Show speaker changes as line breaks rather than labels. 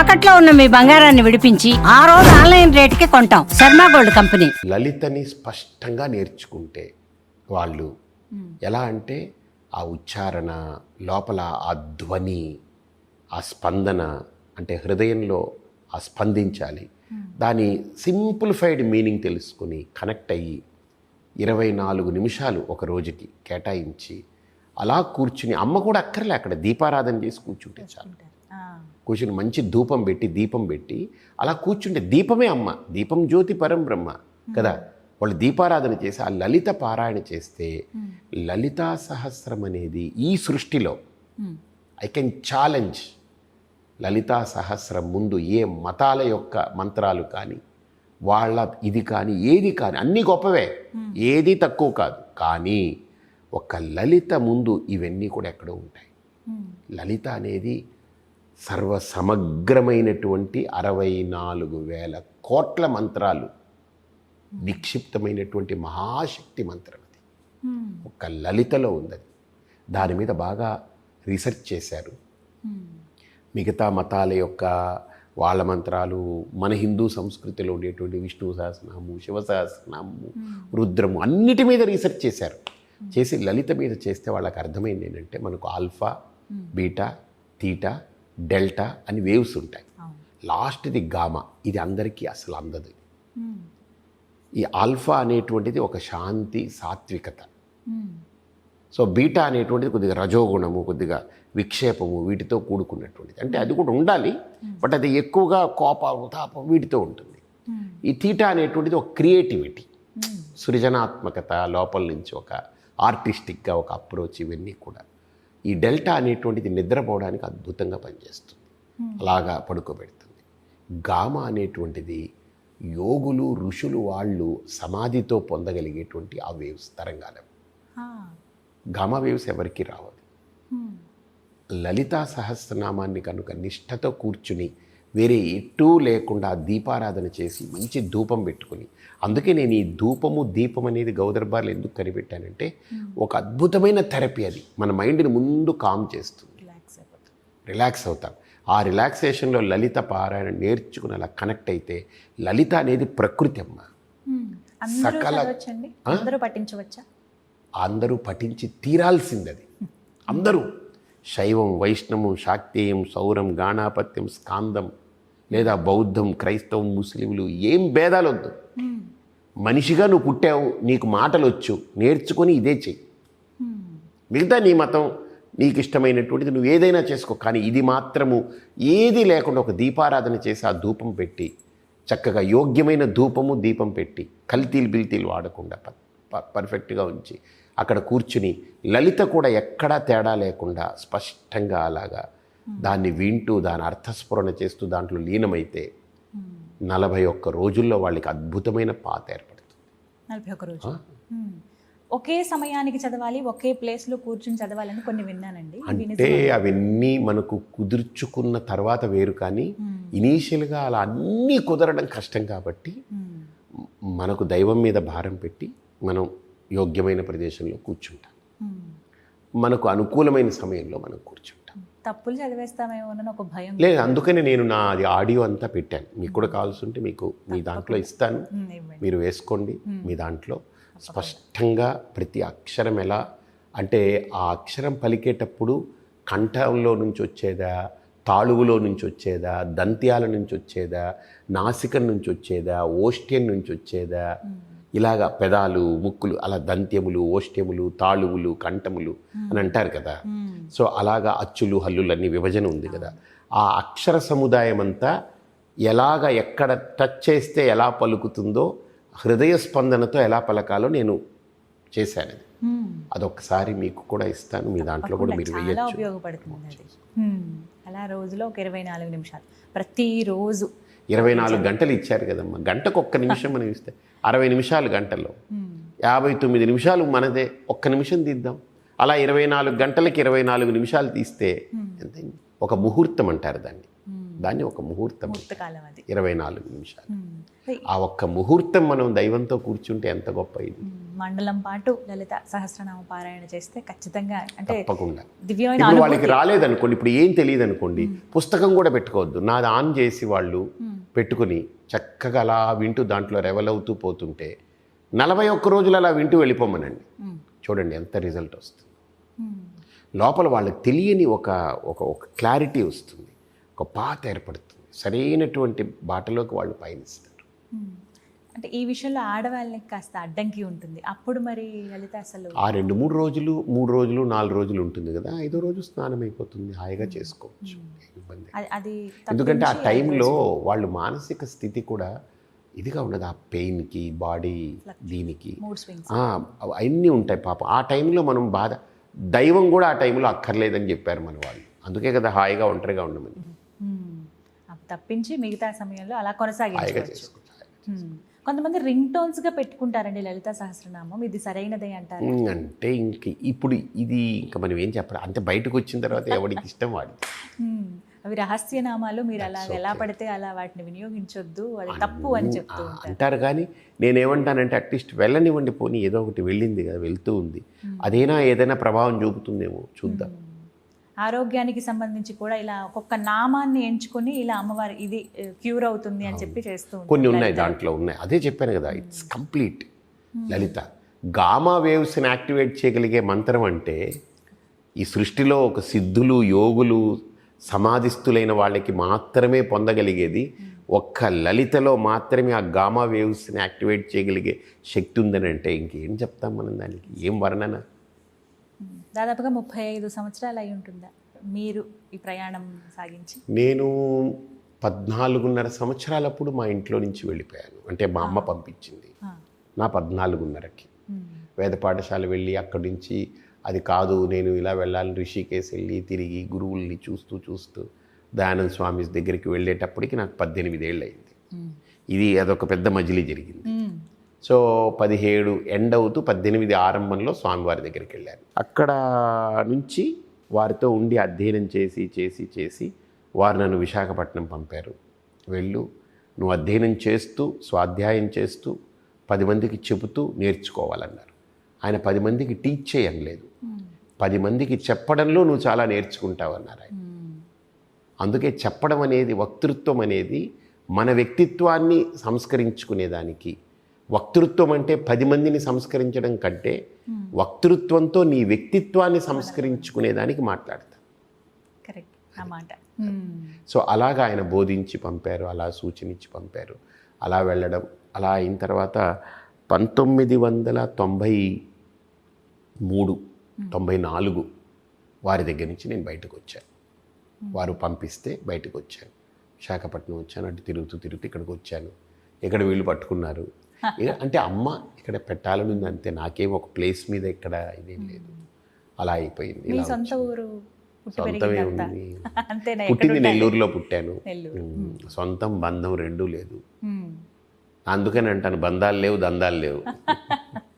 తాకట్లో ఉన్న మీ బంగారాన్ని విడిపించి ఆ రోజు ఆన్లైన్ రేటుకి కొంటాం. Sharma gold company.
లలితని స్పష్టంగా నేర్చుకుంటే వాళ్ళు ఎలా అంటే ఆ ఉచ్చారణ లోపల ఆ ధ్వని ఆ స్పందన అంటే హృదయంలో ఆ స్పందించాలి. దాని సింప్లిఫైడ్ మీనింగ్ తెలుసుకుని కనెక్ట్ అయ్యి ఇరవై నాలుగు నిమిషాలు ఒక రోజుకి కేటాయించి అలా కూర్చుని అమ్మ కూడా అక్కర్లే అక్కడ దీపారాధన చేసి కూర్చుంటే చాలు. కూర్చుని మంచి ధూపం పెట్టి దీపం పెట్టి అలా కూర్చుంటే దీపమే అమ్మ. దీపం జ్యోతి పరం బ్రహ్మ. కదా? వాళ్ళు దీపారాధన చేసి ఆ లలిత పారాయణ చేస్తే లలితా సహస్రం అనేది ఈ సృష్టిలో ఐ కెన్ ఛాలెంజ్ లలితా సహస్రం ముందు ఏ మతాల యొక్క మంత్రాలు కానీ వాళ్ళ ఇది కానీ ఏది కానీ అన్నీ గొప్పవే. ఏది తక్కువ కాదు. కానీ ఒక లలిత ముందు ఇవన్నీ కూడా ఎక్కడో ఉంటాయి. లలిత అనేది సర్వ సమగ్రమైనటువంటి అరవై నాలుగు వేల కోట్ల మంత్రాలు. నిక్షిప్తమైనటువంటి మహాశక్తి మంత్రం అది. ఒక లలితలో ఉందది. దాని మీద బాగా రీసెర్చ్ చేశారు. మిగతా మతాల యొక్క వాళ్ళ మంత్రాలు మన హిందూ సంస్కృతిలో ఉండేటువంటి విష్ణు సహస్రనామము శివ సహస్రనామము రుద్రము అన్నిటి మీద రీసెర్చ్ చేశారు. చేసి లలిత మీద చేస్తే వాళ్ళకి అర్థమైంది ఏంటంటే మనకు ఆల్ఫా బీటా తీటా డెల్టా అని వేవ్స్ ఉంటాయి. లాస్ట్ది గామా. ఇది అందరికీ అసలు అందదు. ఈ ఆల్ఫా అనేటువంటిది ఒక శాంతి సాత్వికత. సో బీటా అనేటువంటిది కొద్దిగా రజోగుణము కొద్దిగా విక్షేపము వీటితో కూడుకున్నటువంటిది. అంటే అది కూడా ఉండాలి బట్ అది ఎక్కువగా కోపం తాపం వీటితో ఉంటుంది. ఈ తీటా అనేటువంటిది ఒక క్రియేటివిటీ. సృజనాత్మకత లోపల నుంచి ఒక ఆర్టిస్టిక్గా ఒక అప్రోచ్ ఇవన్నీ కూడా. ఈ డెల్టా అనేటువంటిది నిద్రపోవడానికి అద్భుతంగా పనిచేస్తుంది. అలాగా పడుకోబెడుతుంది. గామా అనేటువంటిది యోగులు ఋషులు వాళ్ళు సమాధితో పొందగలిగేటువంటి ఆ వేవ్స్ తరంగాలు. గామా వేవ్స్ ఎవరికి రావదు. లలితా సహస్రనామాన్ని కనుక నిష్ఠతో కూర్చుని వేరే ఎటూ లేకుండా దీపారాధన చేసి మంచి ధూపం పెట్టుకుని అందుకే నేను ఈ ధూపము దీపం అనేది గౌదర్బార్లు ఎందుకు కనిపెట్టానంటే ఒక అద్భుతమైన థెరపీ అది. మన మైండ్ని ముందు కామ్ చేస్తుంది. రిలాక్స్ అవుతాం. ఆ రిలాక్సేషన్లో లలిత పారాయణ నేర్చుకుని అలా కనెక్ట్ అయితే లలిత అనేది ప్రకృతి అమ్మ.
అందరూ
సకల
అందరూ పఠించవచ్చా?
అందరూ పఠించి తీరాల్సింది అది అందరూ శైవం వైష్ణవం శాక్తేయం సౌరం గాణాపత్యం స్కాందం లేదా బౌద్ధం క్రైస్తవం ముస్లింలు ఏం భేదాలు వద్దు మనిషిగా నువ్వు పుట్టావు నీకు మాటలు వచ్చు నేర్చుకొని ఇదే చెయ్యి మిగతా నీ మతం నీకు ఇష్టమైనటువంటిది నువ్వు ఏదైనా చేసుకో కానీ ఇది మాత్రము ఏది లేకుండా ఒక దీపారాధన చేసి ఆ ధూపం పెట్టి చక్కగా యోగ్యమైన ధూపము దీపం పెట్టి కల్తీలు బిల్తీలు వాడకుండా ప- ప- పర్ఫెక్ట్గా ఉంచి అక్కడ కూర్చుని లలిత కూడా ఎక్కడా తేడా లేకుండా స్పష్టంగా అలాగా దాన్ని వింటూ దాని అర్థస్ఫురణ చేస్తూ దాంట్లో లీనమైతే నలభై ఒక్క రోజుల్లో వాళ్ళకి అద్భుతమైన పాత ఏర్పడుతుంది.
నలభై ఒక్క రోజు మ్మ్. ఒకే సమయానికి చదవాలి ఒకే ప్లేస్లో కూర్చుని చదవాలని కొన్ని విన్నానండి.
అంటే అవన్నీ మనకు కుదుర్చుకున్న తర్వాత వేరు కానీ ఇనీషియల్గా అలా అన్నీ కుదరడం కష్టం కాబట్టి. మనకు దైవం మీద భారం పెట్టి మనం యోగ్యమైన ప్రదేశంలో కూర్చుంటాం. మనకు అనుకూలమైన సమయంలో మనం కూర్చుంటాం.
తప్పులు చదివేస్తామేమోనని ఒక భయం.
లేదు అందుకని నేను నా అది ఆడియో అంతా పెట్టాను. మీకు కూడా కావాల్సి ఉంటే మీకు మీ దాంట్లో ఇస్తాను. మీరు వేసుకోండి మీ దాంట్లో. స్పష్టంగా ప్రతి అక్షరం ఎలా? అంటే ఆ అక్షరం పలికేటప్పుడు కంఠంలో నుంచి వచ్చేదా? తాళువులో నుంచి వచ్చేదా? దంత్యాల నుంచి వచ్చేదా? నాసికం నుంచి వచ్చేదా? ఓష్ట్యం నుంచి వచ్చేదా? ఇలాగా పెదాలు ముక్కులు అలా దంత్యములు ఓష్ట్యములు తాళువులు కంఠములు అని అంటారు కదా. సో అలాగా అచ్చులు హల్లులు అన్ని విభజన ఉంది కదా. ఆ అక్షర సముదాయం అంతా ఎలాగ ఎక్కడ టచ్ చేస్తే ఎలా పలుకుతుందో హృదయ స్పందనతో ఎలా పలకాలో నేను చేశాను అది. అదొకసారి మీకు కూడా ఇస్తాను. మీ దాంట్లో కూడా మీరు వేయచ్చు.
ఉపయోగపడుతుంది. అలా రోజులో ఒక ఇరవై నాలుగు నిమిషాలు. ప్రతిరోజు.
ఇరవై నాలుగు గంటలు ఇచ్చారు కదమ్మా. గంటకు ఒక్క నిమిషం మనం ఇస్తే. అరవై నిమిషాలు గంటల్లో. యాభై తొమ్మిది నిమిషాలు మనదే ఒక్క నిమిషం తీద్దాం. అలా ఇరవై నాలుగు గంటలకి ఇరవై నాలుగు నిమిషాలు తీస్తే ఎంతైంది ఒక ముహూర్తం అంటారు దాన్ని. దాన్ని ఒక ముహూర్తం. ఇరవై నాలుగు నిమిషాలు. ఆ ఒక్క ముహూర్తం మనం దైవంతో కూర్చుంటే ఎంత గొప్ప ఇది.
మండలం పాటు లలిత సహస్రనామ పారాయణ చేస్తే ఖచ్చితంగా అంటే
తప్పకుండా.
దివ్యమైన
ఇప్పుడు వాళ్ళకి రాలేదనుకోండి ఇప్పుడు ఏం తెలియదు అనుకోండి పుస్తకం కూడా పెట్టుకోవద్దు. నాది ఆన్ చేసి వాళ్ళు పెట్టుకుని చక్కగా అలా వింటూ దాంట్లో రెవల్ అవుతూ పోతుంటే నలభై ఒక్క రోజులు అలా వింటూ వెళ్ళిపోమనండి. చూడండి ఎంత రిజల్ట్ వస్తుంది. లోపల వాళ్ళకి తెలియని ఒక ఒక ఒక క్లారిటీ వస్తుంది ఒక పాత ఏర్పడుతుంది సరైనటువంటి బాటలోకి వాళ్ళు పయనిస్తారు.
అంటే ఈ విషయంలో ఆడవాళ్ళకి కాస్త అడ్డంకి ఉంటుంది. అప్పుడు మరి లలిత అసలు
ఆ రెండు మూడు రోజులు మూడు రోజులు నాలుగు రోజులు ఉంటుంది కదా. ఐదో రోజు స్నానం అయిపోతుంది హాయిగా చేసుకోవచ్చు. ఇబ్బంది
అది
ఎందుకంటే ఆ టైంలో వాళ్ళు మానసిక స్థితి కూడా ఇదిగా ఉండదు. ఆ పెయిన్కి బాడీ దీనికి అవన్నీ ఉంటాయి పాపం. ఆ టైంలో మనం బాధ దైవం కూడా ఆ టైంలో అక్కర్లేదని చెప్పారు మన వాళ్ళు. అందుకే కదా హాయిగా ఒంటరిగా ఉండమని.
తప్పించి మిగతా సమయంలో అలా మ్మ్. కొంతమంది రింగ్ టోన్స్గా పెట్టుకుంటారండి లలిత సహస్రనామం. ఇది సరైనదే అంటారు.
అంటే ఇంక ఇప్పుడు ఇది ఇంకా మనం ఏం చెప్పాలి. అంటే బయటకు వచ్చిన తర్వాత ఎవరికి ఇష్టం వాడి.
అవి రహస్య నామాలు మీరు అలా ఎలా పడితే అలా వాటిని వినియోగించొద్దు. అది తప్పు అని చెప్తూ
అంటారు కానీ నేనేమంటానంటే అట్లీస్ట్ వెళ్ళనివ్వండి పోనీ ఏదో ఒకటి వెళ్ళింది కదా వెళ్తూ ఉంది. అదేనా ఏదైనా ప్రభావం చూపుతుందేమో చూద్దాం.
ఆరోగ్యానికి సంబంధించి కూడా ఇలా ఒక్కొక్క నామాన్ని ఎంచుకొని ఇలా అమ్మవారి ఇది క్యూర్ అవుతుంది అని చెప్పి చేస్తూ
కొన్ని ఉన్నాయి దాంట్లో ఉన్నాయి. అదే చెప్పాను కదా ఇట్స్ కంప్లీట్ లలిత గామా వేవ్స్ని యాక్టివేట్ చేయగలిగే మంత్రం అంటే ఈ సృష్టిలో ఒక సిద్ధులు యోగులు సమాధిస్తులైన వాళ్ళకి మాత్రమే పొందగలిగేది ఒక్క లలితలో మాత్రమే ఆ గామా వేవ్స్ని యాక్టివేట్ చేయగలిగే శక్తి ఉందని అంటే ఇంకేం చెప్తాం మనం దానికి? ఏం వర్ణన.
దాదాపుగా ముప్పై ఐదు సంవత్సరాలు అయి ఉంటుందా మీరు ఈ ప్రయాణం సాగించి
నేను పద్నాలుగున్నర సంవత్సరాలప్పుడు మా ఇంట్లో నుంచి వెళ్ళిపోయాను అంటే మా అమ్మ పంపించింది. నా పద్నాలుగున్నరకి. వేద పాఠశాల వెళ్ళి అక్కడి నుంచి అది కాదు నేను ఇలా వెళ్ళాలి రిషికేశ్ వెళ్ళి తిరిగి గురువుల్ని చూస్తూ చూస్తూ దయానంద స్వామి దగ్గరికి వెళ్ళేటప్పటికి నాకు పద్దెనిమిది ఏళ్ళు అయింది. ఇది అదొక పెద్ద మజిలీ జరిగింది. సో పదిహేడు ఎండ్ అవుతూ పద్దెనిమిది ఆరంభంలో స్వామివారి దగ్గరికి వెళ్ళారు. అక్కడ నుంచి వారితో ఉండి అధ్యయనం చేసి చేసి చేసి వారు నన్ను విశాఖపట్నం పంపారు. వెళ్ళు నువ్వు అధ్యయనం చేస్తూ స్వాధ్యాయం చేస్తూ పది మందికి చెబుతూ నేర్చుకోవాలన్నారు. ఆయన పది మందికి టీచ్
చేయలేదు
పది మందికి చెప్పడంలో నువ్వు చాలా నేర్చుకుంటావన్నారు ఆయన. అందుకే చెప్పడం అనేది వక్తృత్వం అనేది మన వ్యక్తిత్వాన్ని సంస్కరించుకునేదానికి వక్తృత్వం అంటే పది మందిని సంస్కరించడం కంటే వక్తృత్వంతో నీ వ్యక్తిత్వాన్ని సంస్కరించుకునేదానికి మాట్లాడతా.
కరెక్ట్. ఆ మాట. మ్మ్.
సో అలాగా ఆయన బోధించి పంపారు అలా సూచనిచ్చి పంపారు. అలా వెళ్ళడం అలా అయిన తర్వాత పంతొమ్మిది వందల తొంభై మూడు తొంభై నాలుగు వారి దగ్గర నుంచి నేను బయటకు వచ్చాను. వారు పంపిస్తే బయటకు వచ్చాను. విశాఖపట్నం వచ్చాను అటు తిరుగుతూ తిరుగుతూ ఇక్కడికి వచ్చాను. ఇక్కడ వీళ్ళు పట్టుకున్నారు? అంటే అమ్మ ఇక్కడ పెట్టాలని ఉంది అంతే నాకేం ఒక ప్లేస్ మీద ఇక్కడ ఇదేం లేదు. అలా అయిపోయింది.
సొంత ఊరు
సొంతమే ఉంది. పుట్టింది నెల్లూరులో పుట్టాను. ఉమ్, సొంతం బంధం రెండూ లేదు.
మ్మ్.
అందుకని అంటాను బంధాలు లేవు దందాలు లేవు.